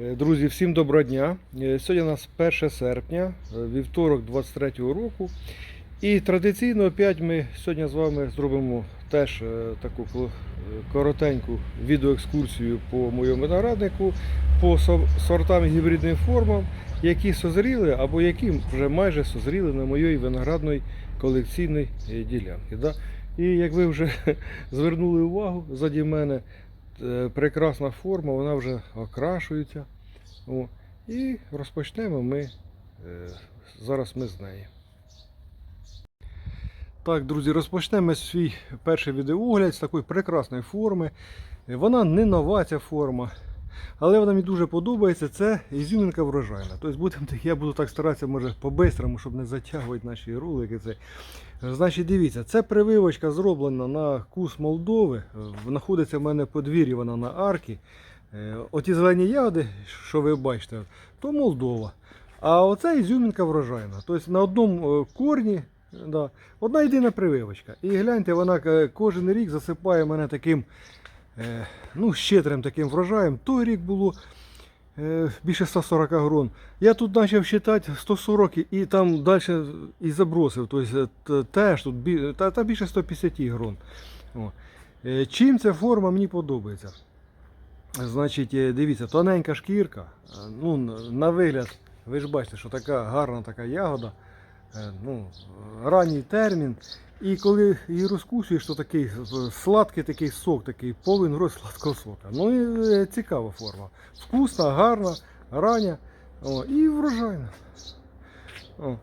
Е, Друзі, всім доброго дня. Е, Сьогодні у нас 1 серпня, е, вівторок 23-го року. І традиційно опять ми сьогодні з вами зробимо теж таку коротеньку відеоекскурсію по моєму винограднику, по сортам і гібридним формам, які созріли або які вже майже созріли на моїй виноградної колекційної ділянці. І як ви вже звернули увагу заді мене, прекрасна форма, вона вже окрашується. О, і розпочнемо ми е, зараз ми з неї. Так, друзі, розпочнемо свій перший відеоогляд з такої прекрасної форми. Е, Вона не нова ця форма, але вона мені дуже подобається. Це ізюмінка врожайна. Тобто будемо я буду так старатися, може, по-бистрому, щоб не затягувати наші ролики. Це. Значить, дивіться, це прививочка зроблена на кус Молдови. Знаходиться в мене подвір'ї вона на аркі. Е, Оті зелені ягоди, що ви бачите, то Молдова. А оце ізюмінка врожайна. Тобто на одному е, корні да, одна єдина прививочка. І гляньте, вона е, кожен рік засипає мене таким ну, щедрим таким врожаєм. Той рік було більше 140 грон. Я тут почав вважати 140 і- там далі і забросив. Тобто е, теж тут та, та більше 150 грон. О. Е, Чим ця форма мені подобається? Значить, е, дивіться, тоненька шкірка. е, Ну, на вигляд, ви ж бачите, що така гарна така ягода. е, Ну, ранній термін. І коли її розкусуєш, то такий сладкий такий сок, такий повен рот сладкого сока. Ну і е, цікава форма. Вкусна, гарна, рання о, і врожайна. О.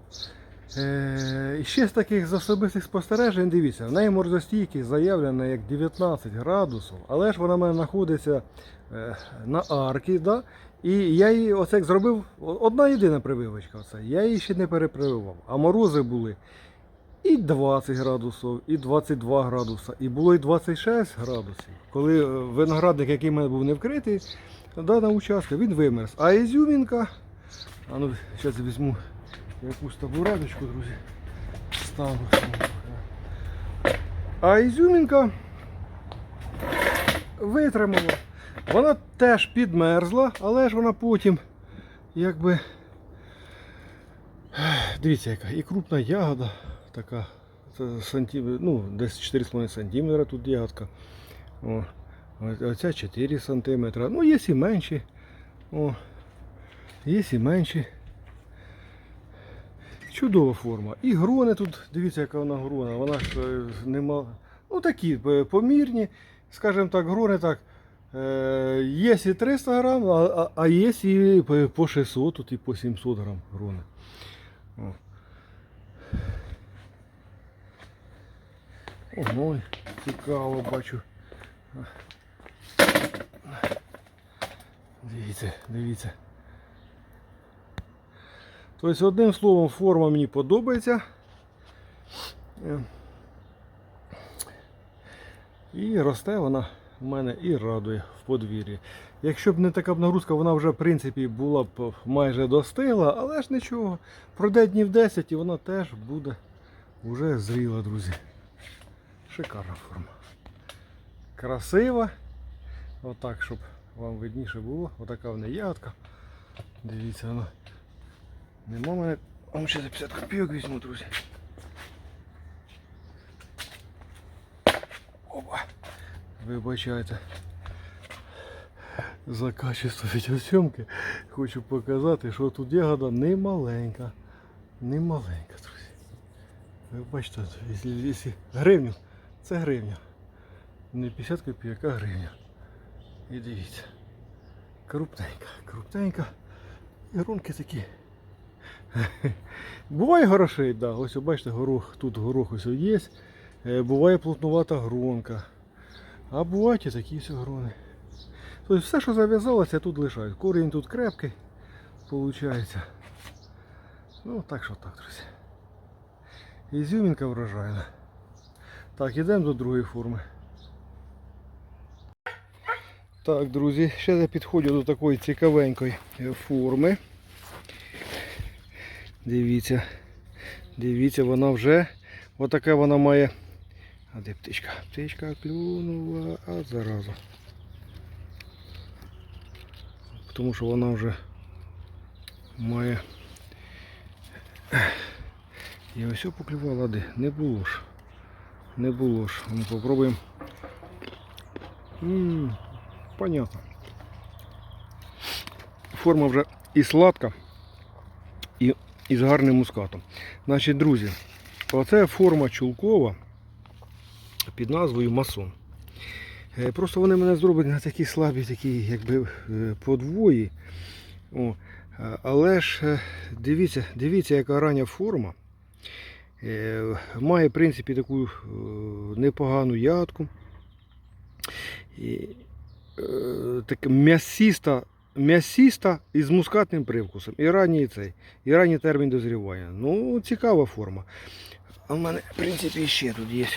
Е, ще з таких з особистих спостережень, дивіться, в неї морзостійкість заявлена як 19 градусів, але ж вона в мене знаходиться е, на аркі, да? і я її оце як зробив, одна єдина прививочка, оце, я її ще не перепрививав. А морози були і 20 градусів, і 22 градуса, і було і 26 градусів. Коли е, виноградник, який в мене був не вкритий, да, на участку, він вимерз. А ізюмінка, а ну, зараз візьму якусь табуреточку, друзі. Стану. А ізюмінка витримала. Вона теж підмерзла, але ж вона потім якби. Дивіться, яка і крупна ягода, така сантим... ну, десь 4,5 см тут ягодка. О, оця 4 см. Ну, є і менші. О, є і менші. Чудова форма. І грони тут, дивіться, яка вона грона. Вона ж е, нема. Ну такі е, помірні, скажімо так, грони так. Е, є і 300 грам, а, є і по- по 600, тут і по 700 грам грони. Ого, цікаво бачу. Дивіться, дивіться. Тобто, одним словом, форма мені подобається. І росте вона в мене і радує в подвір'ї. Якщо б не така б нагрузка, вона вже в принципі була б майже достигла, але ж нічого. Пройде днів 10 і вона теж буде вже зріла, друзі. Шикарна форма. Красива. Отак, щоб вам видніше було. Отака в неї ягодка. Дивіться, вона. Нема мене. Вам ще за 50 копійок візьму, друзі. Опа. Вибачайте. За качество відеосйомки хочу показати, що тут ягода не маленька. Не маленька, друзі. Ви бачите, якщо гривню, це гривня. Не 50 копійок, а гривня. І дивіться. Крупненька, крупненька. І грунки такі. Буває грошей, да. Ось бачите, горох, тут горох ось є. Е, Буває плотнувата гронка. А бувають і такі все грони. Тобто все, що зав'язалося, тут лишають. Корінь тут крепкий, виходить. Ну, так що так, друзі. Ізюмінка врожайна. Так, йдемо до другої форми. Так, друзі, ще я підходжу до такої цікавенької форми. Дивіться. Дивіться, вона вже отака вона має. А де птичка? Птичка клюнула, а зараза. тому що вона вже має. І ось поклювала де. Не було ж. Не було ж. Ну, попробуємо. Понятно. Форма вже і сладка, і, і з гарним мускатом. Значить, друзі, оце форма чулкова під назвою масон. Е, Просто вони мене зроблять на такі слабі, такі якби е, подвої. О, е, але ж дивіться, дивіться, яка рання форма. Е, Має, в принципі, таку е, непогану ядку. Е, так, м'ясіста, м'ясіста із мускатним привкусом. І ранній цей, і ранній термін дозрівання. Ну, цікава форма. А в мене, в принципі, ще тут є.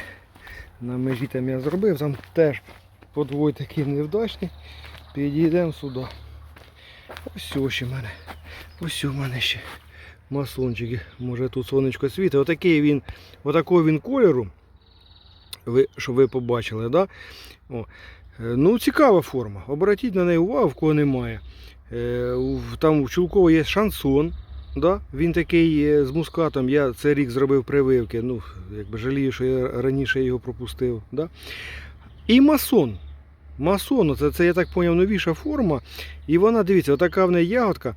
На межі там я зробив, там теж подвой такий невдачний. Підійдемо сюди. Ось ось в мене. Ось у мене ще масончики. Може тут сонечко світить. Отакий він, отакого він кольору. Ви, щоб ви побачили, да? О. Е, Ну, цікава форма. Обратіть на неї увагу, в кого немає. Е, Там у Чулкова є шансон. Да? Він такий е, з мускатом. Я цей рік зробив прививки. Ну, якби жалію, що я раніше його пропустив. Да? І масон. Масон, це, це я так зрозумів, новіша форма. І вона, дивіться, отака в неї ягодка.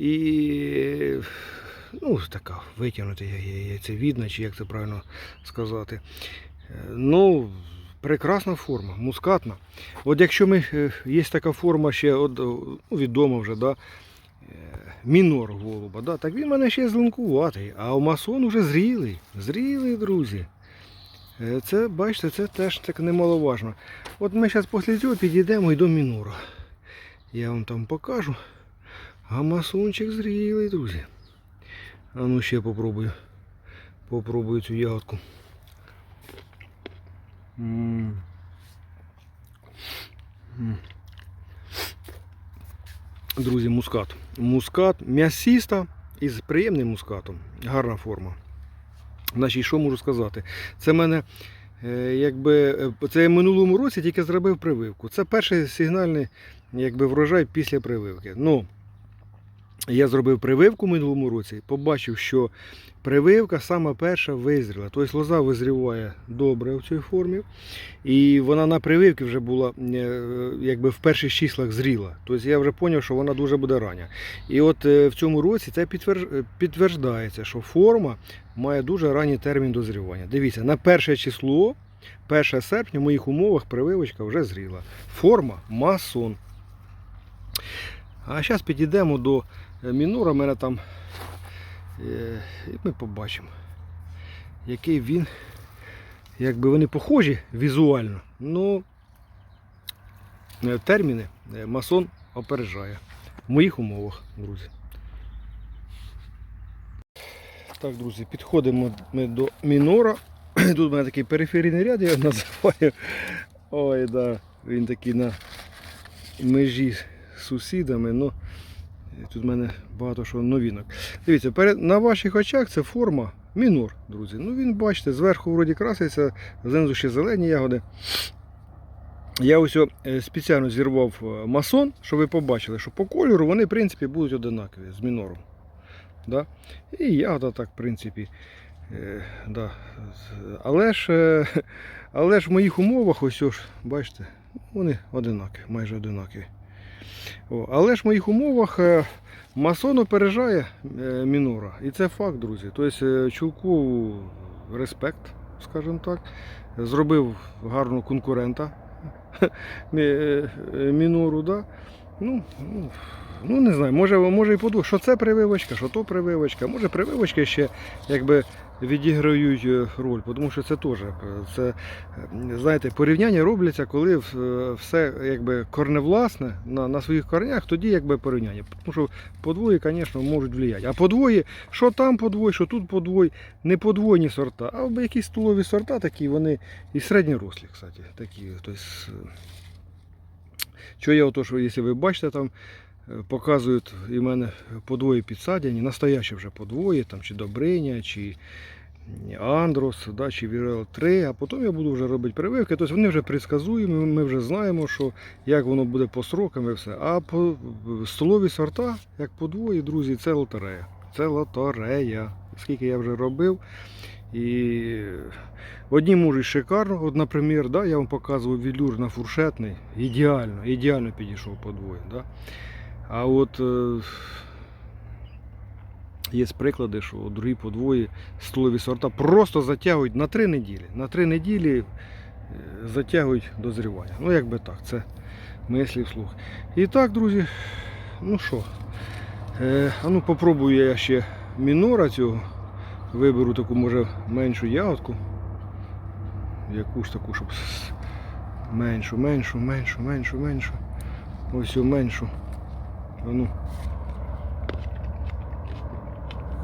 І ну, така витягнута, я- я- я- це видно, чи як це правильно сказати. Е, Ну, прекрасна форма, мускатна. От якщо ми, е, є така форма ще от, ну, відома вже, да, е, мінор голуба, да, так він в мене ще зеленкуватий, а у масон вже зрілий. Зрілий, друзі. Е, Це, бачите, це теж так немаловажно. От ми зараз після цього підійдемо і до мінора. Я вам там покажу. А масончик зрілий, друзі. А ну ще попробую. Попробую цю ягодку. М. М. Друзі, мускат. Мускат м'ясіста із приємним мускатом. Гарна форма. Значить, що можу сказати? Це мене. е, Якби е, це я в минулому році тільки зробив прививку. Це перший сигнальний якби, врожай після прививки. Ну, я зробив прививку в минулому році, побачив, що прививка саме перша визріла. Тобто лоза визріває добре в цій формі. І вона на прививці вже була е, якби в перших числах зріла. Тобто я вже зрозумів, що вона дуже буде рання. І от е, в цьому році це підтверж- е, підтверждається, що форма має дуже ранній термін дозрівання. Дивіться, на перше число, 1 серпня в моїх умовах прививочка вже зріла. Форма масон. А зараз підійдемо до мінора. У мене там е, і ми побачимо, який він. Якби вони похожі візуально, ну е, терміни е, масон опереджає. В моїх умовах, друзі. Так, друзі, підходимо ми до мінора. Тут у мене такий периферійний ряд, я його називаю. Ой, да, він такий на межі з сусідами. Ну, тут в мене багато що новинок. Дивіться, на ваших очах це форма мінор, друзі. Ну він, бачите, зверху вроді краситься, знизу ще зелені ягоди. Я ось е, спеціально зірвав е, масон, щоб ви побачили, що по кольору вони в принципі будуть одинакові з мінором. Да? І ягода так, в принципі. Е, да. Але ж, але ж в моїх умовах, ось ось, бачите, вони одинакові, майже одинакові. Але ж в моїх умовах е, масон опережає е, мінора. І це факт, друзі. Тобто е, Чулкову респект, скажімо так. Зробив гарного конкурента мі- мінору. Да? Ну, ну, ну, не знаю, може, може і подумав, що це прививочка, що то прививочка. Може прививочки ще якби відіграють е, роль, тому що це теж е, це, е, знаєте, порівняння робляться, коли все якби корневласне на, на своїх корнях, тоді якби порівняння. Тому що подвої, звісно, можуть впливати. А подвої, що там подвой, що тут подвой, не подвойні сорта, а якісь столові сорта такі, вони і середньорослі, кстати, такі. Тобто, що я ото, що якщо ви бачите там. Показують і в мене подвої підсадяні, настоящі вже подвої, там, чи Добриня, чи Андрос, да, чи Вірел 3, а потім я буду вже робити прививки. Тобто вони вже предсказуємо, ми вже знаємо, що як воно буде по срокам і все. А по столові сорта, як по двоє, друзі, це лотерея. Це лотерея. Скільки я вже робив. І одні можуть шикарно, от, наприклад, да, я вам показував вілюр на фуршетний, ідеально, ідеально підійшов по двоє. Да. А от е, є приклади, що другі подвої столові сорта просто затягують на три неділі. На три неділі е, затягують дозрівання. Ну, як би так, це мислі вслух. І так, друзі, ну що, е, ну попробую я ще мінора цього. Виберу таку, може, меншу ягодку. Яку ж таку, щоб меншу, меншу, меншу, меншу, меншу. Ось цю меншу. Ну.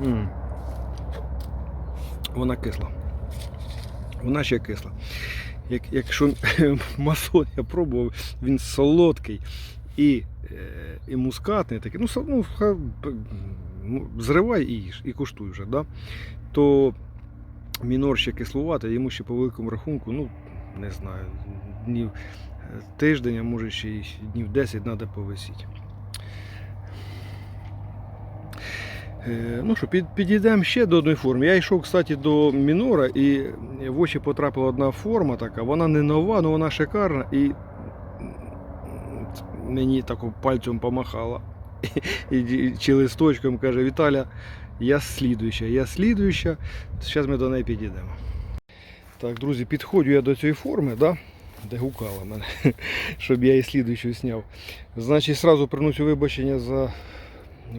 М. Вона кисла. Вона ще кисла. Як, якщо масон я пробував, він солодкий і, е, і мускатний такий. Ну, ну, ну, зривай і їж, і куштуй вже, да? то мінор ще кислуватий, йому ще по великому рахунку, ну, не знаю, днів е, тиждень, а може ще й днів 10 треба повисіти. Е, Ну що, під, підійдемо ще до одної форми. Я йшов, кстати, до мінора і в очі потрапила одна форма така. Вона не нова, але вона шикарна і мені тако пальцем помахала. І, чи листочком каже, Віталя, я слідуюча, я слідуюча. Зараз ми до неї підійдемо. Так, друзі, підходжу я до цієї форми, да? де гукала мене, щоб я і слідуючу зняв. Значить, сразу приношу вибачення за.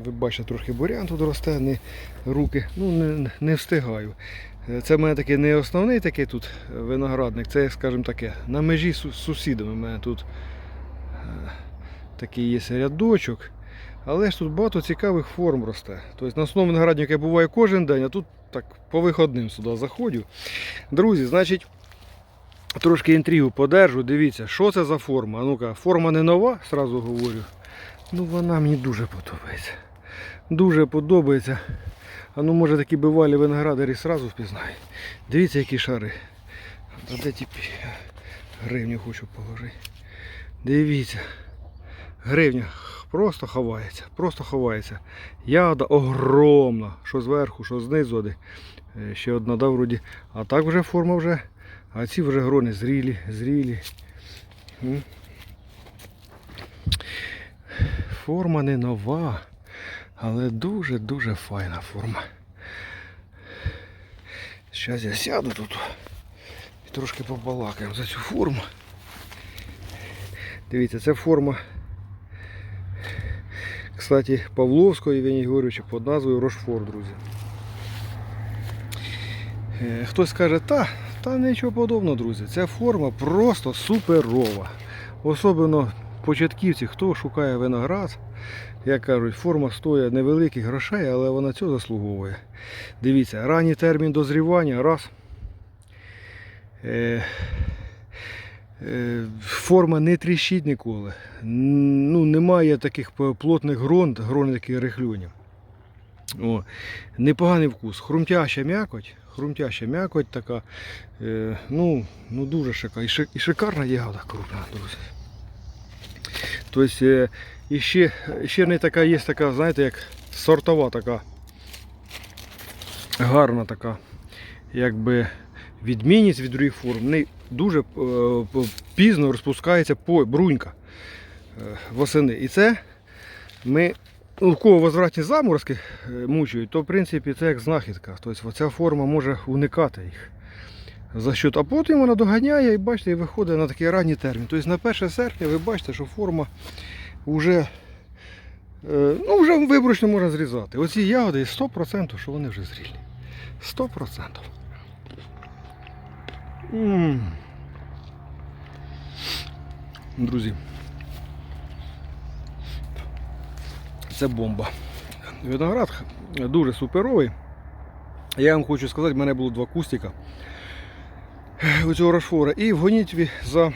Ви бачите, трохи бурян тут росте, не руки. Ну, не, не встигаю. Е, Це в мене такий не основний такий тут виноградник, це, скажімо таке, на межі з сусідами. У мене тут е, такий є рядочок. Але ж тут багато цікавих форм росте. Тобто на основному винограднику я буваю кожен день, а тут так по виходним сюди заходжу. Друзі, значить, трошки інтригу подержу. Дивіться, що це за форма. Ну-ка, форма не нова, сразу говорю. Ну вона мені дуже подобається. Дуже подобається. А ну може такі бивалі виноградарі сразу впізнають. Дивіться, які шари. А де ті гривню хочу положити. Дивіться. Гривня просто ховається, просто ховається. Ягода огромна, що зверху, що знизу. Оди. Е, Ще одна, да, вроді. А так вже форма вже. А ці вже грони зрілі, зрілі. Форма не нова, але дуже-дуже файна форма. Зараз я сяду тут і трошки побалакаємо за цю форму. Дивіться, це форма кстати, Павловського Євгенія Георгійовича під назвою Рошфор, друзі. Е, Хтось скаже, та, та нічого подобного, друзі. Ця форма просто суперова. Особливо початківці, хто шукає виноград, як кажуть, форма стоїть невеликих грошей, але вона цього заслуговує. Дивіться, ранній термін дозрівання, раз. Е, Е, Форма не тріщить ніколи. Ну, немає таких плотних грон, грон таких рихлюнів. О, непоганий вкус. Хрумтяща м'якоть. Хрумтяща м'якоть така. Е, ну, ну дуже шикарна. І шикарна ягода крупна, друзі. Тобто, е, і ще, ще не така є така, знаєте, як сортова така. Гарна така. Якби відмінність від других форм. В неї дуже е, пізно розпускається по- брунька е, восени. І це ми, ну, в кого возвратні заморозки мучують, то в принципі це як знахідка. Тобто ця форма може уникати їх. За що? А потім вона доганяє і бачите, і виходить на такий ранній термін. Тобто на 1 серпня ви бачите, що форма вже, е, ну, вже виборочно можна зрізати. Оці ягоди 100%, що вони вже зрілі. 100%. М. Друзі. Це бомба. Виноград дуже суперовий. Я вам хочу сказати, в мене було два кустика у цього рашфора. І в гонітві за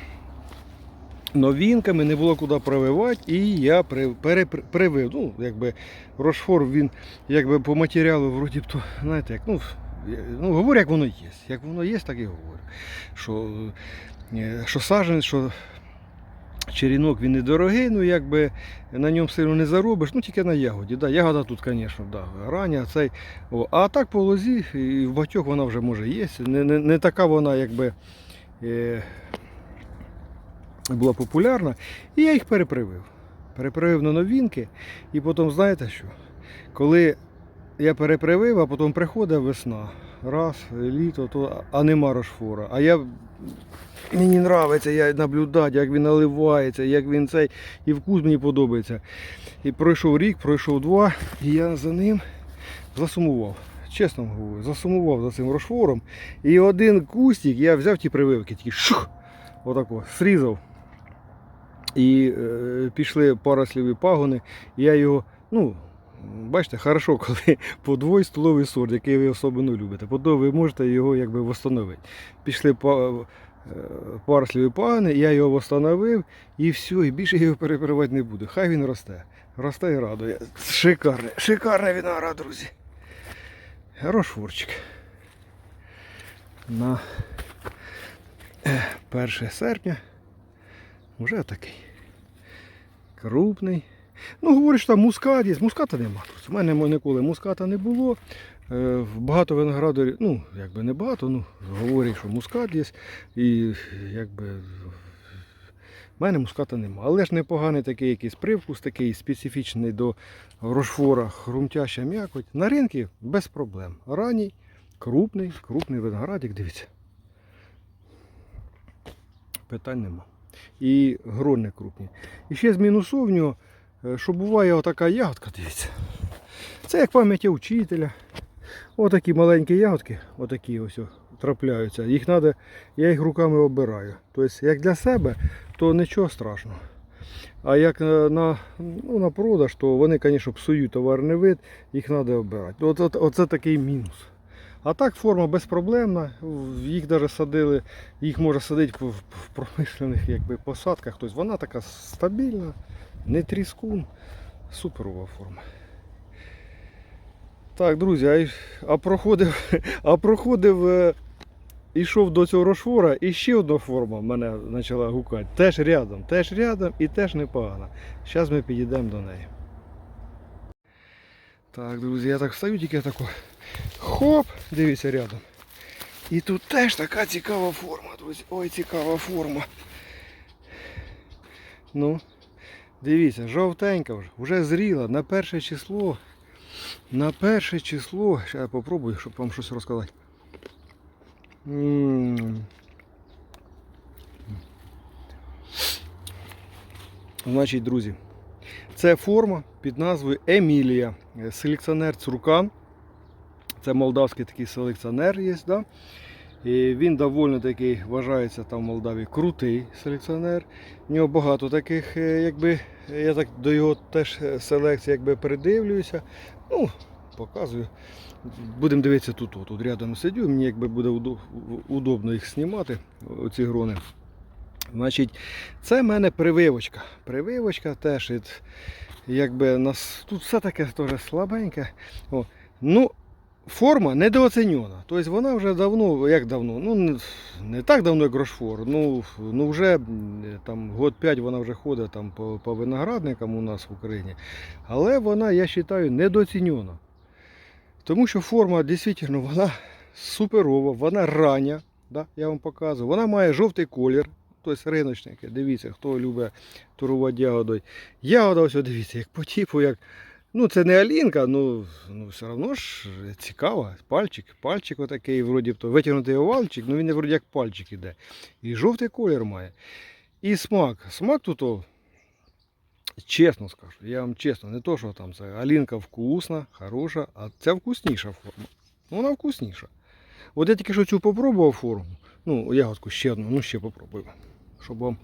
новинками не було куди прививати, і я перепривив. Ну, якби Рошфор він якби по матеріалу вроді б то, знаєте, як, ну, Ну, говорю, як воно є. Як воно є, так і говорю. Що, е, що сажен, що черінок він недорогий, ну якби на ньому сильно не заробиш, ну тільки на ягоді. Да, ягода тут, звісно, да, рання, цей. О, а так по лозі, і в батьох вона вже може є. Не, не, не така вона, якби. Е, була популярна, і я їх перепривив. Перепривив на новинки, і потім, знаєте що? Коли я перепривив, а потім приходить весна, раз, літо, то, а нема рошфора. А я мені подобається, я наблюдати, як він наливається, як він цей, і вкус мені подобається. І пройшов рік, пройшов два, і я за ним засумував. Чесно говорю, засумував за цим рошфором. І один кустик я взяв ті прививки, тільки шух, отако, срізав. І е, пішли паросліві пагони. І я його, ну, бачите, хорошо, коли подвой столовий сорт, який ви особливо любите. Потім ви можете його якби встановити. Пішли па, е, паросліві пагони, я його встановив і все, і більше його перепривати не буду. Хай він росте. Росте і радує. Шикарний, шикарний виноград, друзі. Рошфорчик. На е, 1 серпня вже такий. Крупний. Ну, говориш, там мускат є. Муската нема. У мене ніколи муската не було. Е, Багато виноградарів, ну, якби не багато, ну, говорять, що мускат є. І якби в мене муската нема. Але ж непоганий такий якийсь привкус, такий специфічний до рошфора, хрумтяща м'якоть. На ринку без проблем. Ранній, крупний, крупний виноградик, дивіться. Питань нема. І грони крупні. І ще з мінусов в нього, що буває отака ягодка, дивіться. Це як пам'яті учителя. Отакі маленькі ягодки, отакі ось трапляються. Їх надо, я їх руками обираю. Тобто, як для себе, то нічого страшного. А як на, на, ну, на продаж, то вони, звісно, псують товарний вид, їх треба обирати. От, от, оце такий мінус. А так форма безпроблемна. Їх навіть садили, їх можна садити в, промишлених якби, посадках. Тобто вона така стабільна, не тріскун. Суперова форма. Так, друзі, а, а проходив, а проходив, е, ішов до цього рошфора, і ще одна форма мене почала гукати. Теж рядом, теж рядом і теж непогана. Зараз ми підійдемо до неї. Так, друзі, я так встаю, тільки тако. Хоп, дивіться рядом. І тут теж така цікава форма, друзі. Ой, цікава форма. Ну, дивіться, жовтенька вже, вже зріла на перше число. На перше число. Зараз я попробую, щоб вам щось розказати. Значить, друзі, це форма під назвою Емілія. Селекціонер Цуркан. Це молдавський такий селекціонер є. Да? І він доволі такий вважається там в Молдавії крутий селекціонер. У нього багато таких, е, якби, я так до його теж е, селекції якби придивлююся. Ну, показую. Будемо дивитися тут, тут рядом сидю, мені якби буде удобно їх знімати, оці грони. Значить, це в мене прививочка. Прививочка теж якби нас тут все таке теж слабеньке. О, ну, форма недооцінена. Тобто вона вже давно, як давно, ну не, так давно, як Рошфор, ну, ну вже там год 5 вона вже ходить там по, по виноградникам у нас в Україні. Але вона, я вважаю, недооцінена. Тому що форма дійсно вона суперова, вона рання, да, я вам показую. Вона має жовтий колір, тобто риночники. Дивіться, хто любить турувати ягодою. Ягода, ось дивіться, як по типу, як. Ну, це не алінка, ну, ну все одно ж цікаво. Пальчик, пальчик отакий, вроді то витягнутий овальчик, ну він вроді як пальчик іде. І жовтий колір має. І смак. Смак тут, о, чесно скажу, я вам чесно, не то, що там це алінка вкусна, хороша, а це вкусніша форма. Ну, вона вкусніша. От я тільки що цю попробував форму. Ну, ягодку ще одну, ну ще попробую. Щоб вам.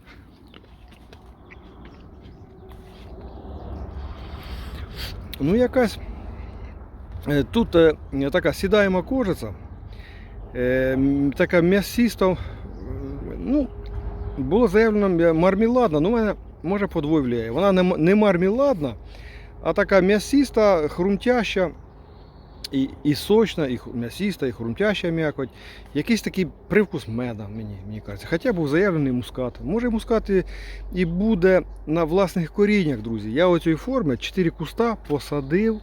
Ну, якась. е, Тут е, така сідаєма кожиця, е, така м'ясиста. м, Ну, було заявлено мармеладна, ну, мене може подвоює. Вона не, мармеладна, а така м'ясиста, хрумтяща. І, і сочна, і м'ясіста, і хрумтяща м'якоть. Якийсь такий привкус меда, мені, мені кажеться. Хоча був заявлений мускат. Може мускат і, буде на власних коріннях, друзі. Я оцієї форми 4 куста посадив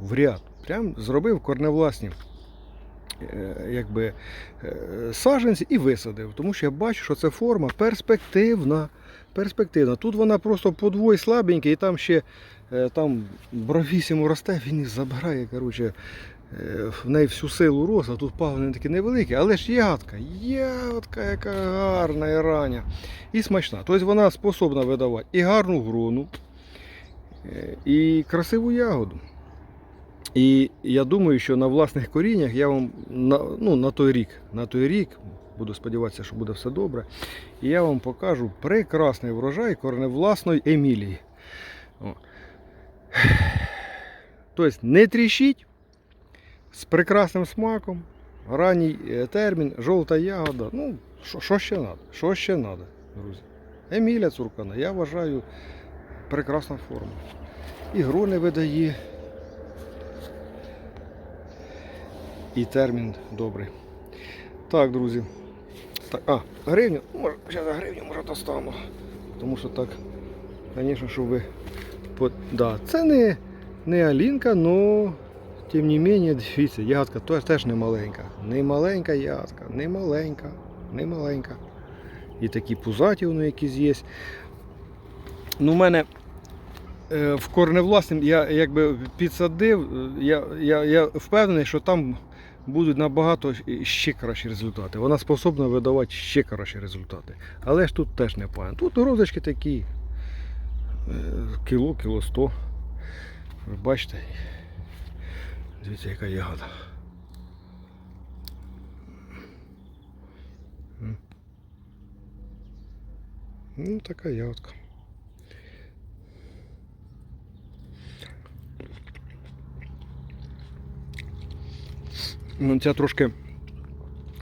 в ряд. Прям зробив корневласні е, якби, е, саджанці і висадив. Тому що я бачу, що ця форма перспективна. перспективна. Тут вона просто подвой слабенька, і там ще там бровісіму росте, він і забирає. Коротше, е, в неї всю силу росту, а тут пагони такі невеликі, але ж ягодка, ягодка, яка гарна і рання. І смачна. Тобто вона способна видавати і гарну грону, е, і красиву ягоду. І я думаю, що на власних коріннях я вам на, ну, на той рік, на той рік, буду сподіватися, що буде все добре. І я вам покажу прекрасний врожай корневласної Емілії. О. Тобто не тріщить з прекрасним смаком, ранній е, термін, жовта ягода. Ну, що- ще треба? Що ще треба, друзі? Еміля Цуркана, я вважаю, прекрасна форма. І грони видає. І термін добрий. Так, друзі. Так, а, гривню. Може, зараз гривню може достану. Тому що так, звісно, що ви. Да, це не, не Алінка, але тим не менше, дивіться, ягодка теж, не маленька. Не маленька ягодка, не маленька, не маленька. І такі пузаті вони якісь є. Ну, у мене е, в корневласнім я якби підсадив, е, я, я, я впевнений, що там будуть набагато ще кращі результати. Вона способна видавати ще кращі результати. Але ж тут теж не погано. Тут розочки такі. е, Кіло, кіло сто. Ви бачите? Дивіться, яка ягода. М. Ну, така ягодка. Ну, Ця трошки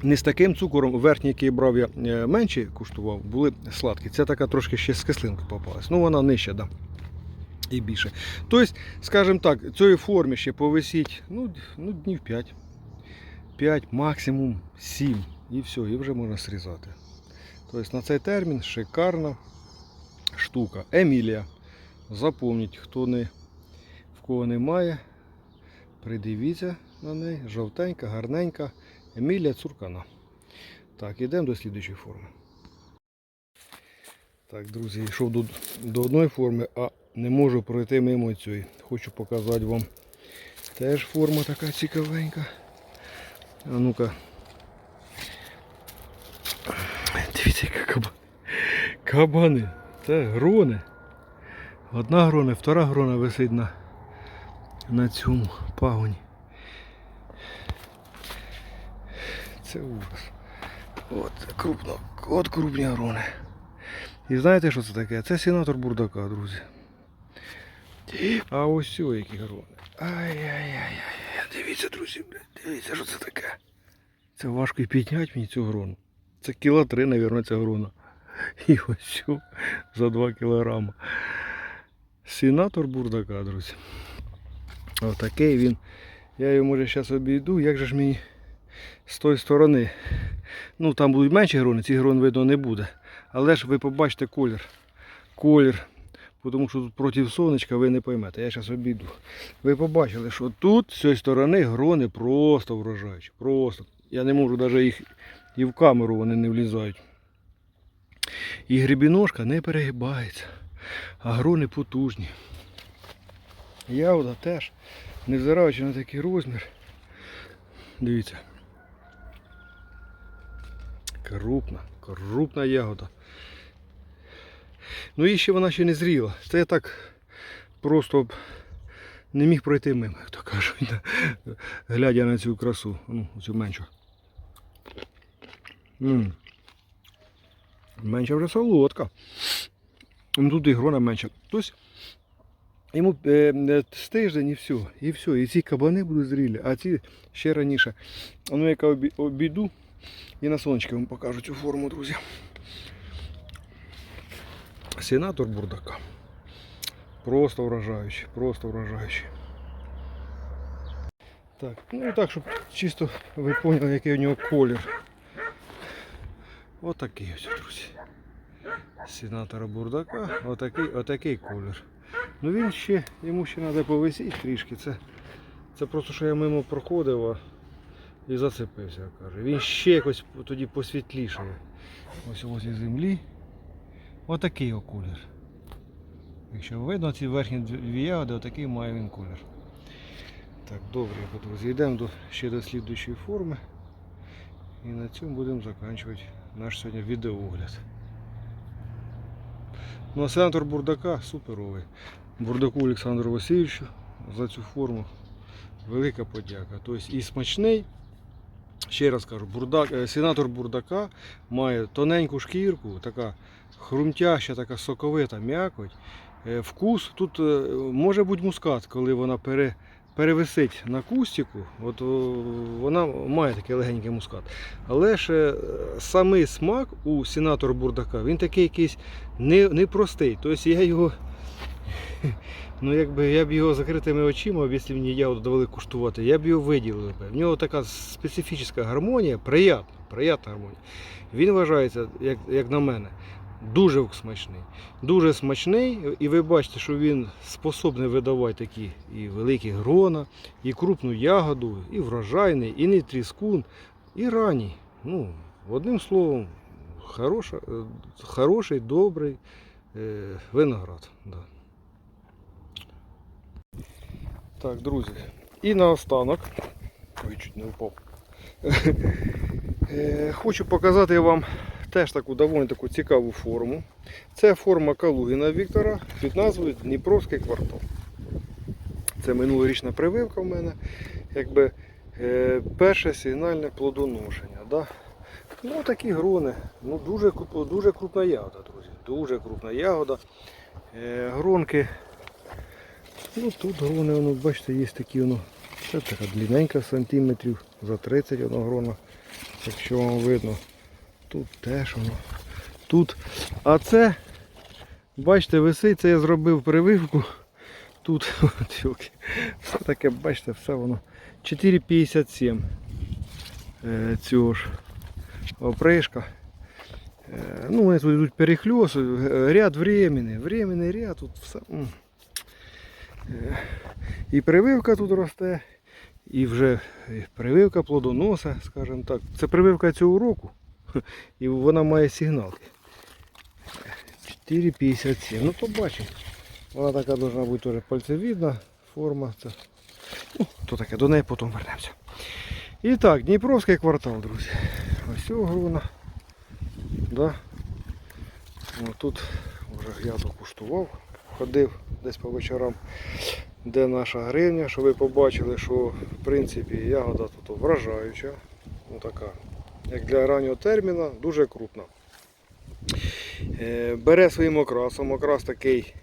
не з таким цукором, верхній, який брав я е, менші куштував, були сладкі. Це така трошки ще з кислинкою попалась. Ну вона нижча, да. І більше. Тобто, скажімо так, цієї формі ще повисіть ну, ну, днів 5. 5, максимум 7. І все, і вже можна срізати. Тобто на цей термін шикарна штука. Емілія. Запомніть, хто не, в кого немає, придивіться на неї. Жовтенька, гарненька. Емілія Цуркана. Так, ідемо до слідчої форми. Так, друзі, йшов до, до одної форми, а не можу пройти мимо цієї. Хочу показати вам. Теж форма така цікавенька. А ну-ка. Дивіться, яка каба... кабани. Це грони. Одна грона, втора грона висить на, на цьому пагоні. Це ужас. От крупно, от крупні грони. І знаєте, що це таке? Це сенатор бурдака, друзі. А ось сьо які грони. Ай-яй-яй-яй. Дивіться, друзі, дивіться, що це таке. Це важко і підняти мені цю грону. Це кіла три, мабуть, ця грона. І ось сьо за 2 кілограма. Сенатор бурдака, друзі. Отакий він. Я його може зараз обійду. Як же ж мені з тої сторони. Ну там будуть менші грони, ці грони видно не буде. Але ж ви побачите колір. Колір. Тому що тут проти сонечка ви не поймете. Я зараз обійду. Ви побачили, що тут з цієї сторони грони просто вражаючі. Просто. Я не можу навіть їх і в камеру вони не влізають. І грибіножка не перегибається. А грони потужні. Ягода теж, невзираючи на такий розмір. Дивіться. Крупна, крупна ягода. Ну і ще вона ще не зріла. Це я так просто не міг пройти мимо, як то кажуть, глядя на цю красу, ну, цю меншу. Менша вже солодка. Ну, Тут і грона менша. Тобто йому е, е, з тиждень і все. І все. І ці кабани будуть зрілі, а ці ще раніше. Ну яка обі- обійду і на сонечки вам покажу цю форму, друзі. Сенатор бурдака. Просто вражаючий, просто вражаючий. Так, ну так, щоб чисто ви поняли, який у нього колір. Отакий ось, друзі. Сенатора Бурдака, отакий, отакий колір. Ну він ще, йому ще треба повисіти трішки. Це, це просто що я мимо проходив а, і зацепився, каже. Він ще якось тоді посвітлішає. Ось ось із землі. Отакий його колір. Якщо видно ці верхні дві ягоди, отакий має він колір. Так, добре, друзі, йдемо до, ще до слідуючої форми. І на цьому будемо закінчувати наш сьогодні відеоогляд. Ну а сенатор Бурдака суперовий. Бурдаку Олександру Васильовичу за цю форму велика подяка. Тобто і смачний. Ще раз кажу, бурдак, е, сенатор Бурдака має тоненьку шкірку, така хрумтяща, така соковита м'якоть. Е, Вкус тут е, може бути мускат, коли вона пере, перевисить на кустику, от вона має такий легенький мускат. Але ж самий смак у сенатора Бурдака, він такий якийсь не- непростий. Тобто я його. Ну, якби я б його закритими очима, якщо мені ягоду довели куштувати, я б його виділив. би. В нього така специфічна гармонія, приятна, приятна гармонія. Він вважається, як, як на мене, дуже смачний. Дуже смачний, і ви бачите, що він способний видавати такі і великі грона, і крупну ягоду, і врожайний, і не тріскун, і ранній. Ну, одним словом, хороша, е, хороший, добрий е, виноград. Да. Так, друзі. І наостанок. Ой, чуть не впав. Е, Хочу показати вам теж таку доволі таку цікаву форму. Це форма Калугіна Віктора під назвою Дніпровський квартал. Це минулорічна прививка в мене. Якби е, перше сигнальне плодоношення. Да? Ну такі грони. Ну, дуже, дуже крупна ягода, друзі. Дуже крупна ягода. Е, гронки. Ну тут грони, воно, бачите, є такі воно. Це така длинненька сантиметрів за 30 воно грона, якщо вам видно. Тут теж воно. Тут. А це, бачите, висить, це я зробив прививку. Тут все таке, бачите, все воно 4,57 е, цього ж опришка. Е, ну, вони тут йдуть перехльоси, е, ряд временний, временний ряд, тут все. Е, І прививка тут росте, і вже прививка плодоноса, скажімо так. Це прививка цього року. І вона має сигналки. 4,57. Ну побачимо. Вона така должна бути теж пальцевідна форма. Це. Ну, то таке, до неї потім вернемося. І так, Дніпровський квартал, друзі. Ось груна. Да. О, тут вже я тут куштував, ходив десь по вечорам, де наша гривня, щоб ви побачили, що в принципі ягода тут вражаюча. Ну, така, як для раннього терміна, дуже крупна. Е, Бере своїм окрасом, окрас такий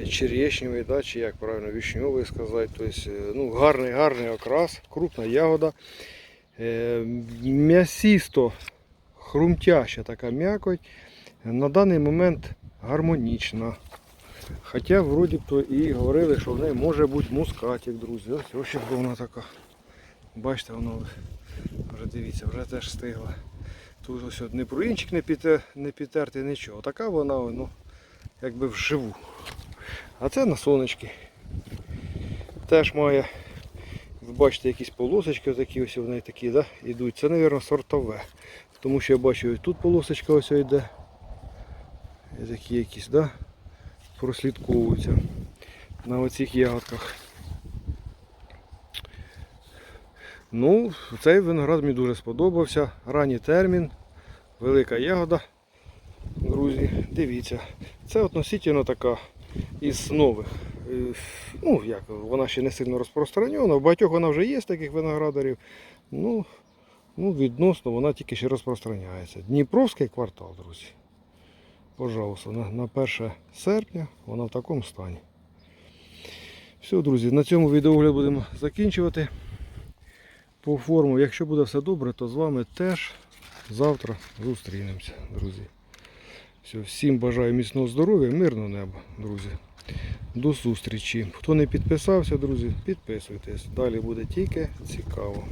е, черешневий, да, чи як правильно вишньовий сказати. Тобто, е, ну, гарний, гарний окрас, крупна ягода. М'ясісто, хрумтяща така м'якоть. На даний момент гармонічна. Хоча вроді то і говорили, що в неї може бути мускатик, друзі. Ось ось вона така. Бачите, воно вже дивіться, вже теж стигла. Тут ось от не пруїнчик не, піде, не підтертий, нічого. Така вона ну, якби вживу. А це на сонечки. Теж має, ви бачите, якісь полосочки такі ось вони такі, да, йдуть. Це, мабуть, сортове. Тому що я бачу, тут полосочка ось йде. І такі якісь, да, прослідковуються на оцих ягодках. Ну, цей виноград мені дуже сподобався. Ранній термін, велика ягода. Друзі, дивіться. Це относительно така із нових. Е, Ну, як, вона ще не сильно розпространена. В багатьох вона вже є таких виноградарів. Ну, ну, відносно вона тільки ще розпространяється. Дніпровський квартал, друзі. Пожалуйста, на, на 1 серпня вона в такому стані. Все, друзі, на цьому відеогляд будемо закінчувати. По форму, якщо буде все добре, то з вами теж завтра зустрінемося, друзі. Все, всім бажаю міцного здоров'я, мирного неба, друзі. До зустрічі. Хто не підписався, друзі, підписуйтесь. Далі буде тільки цікаво.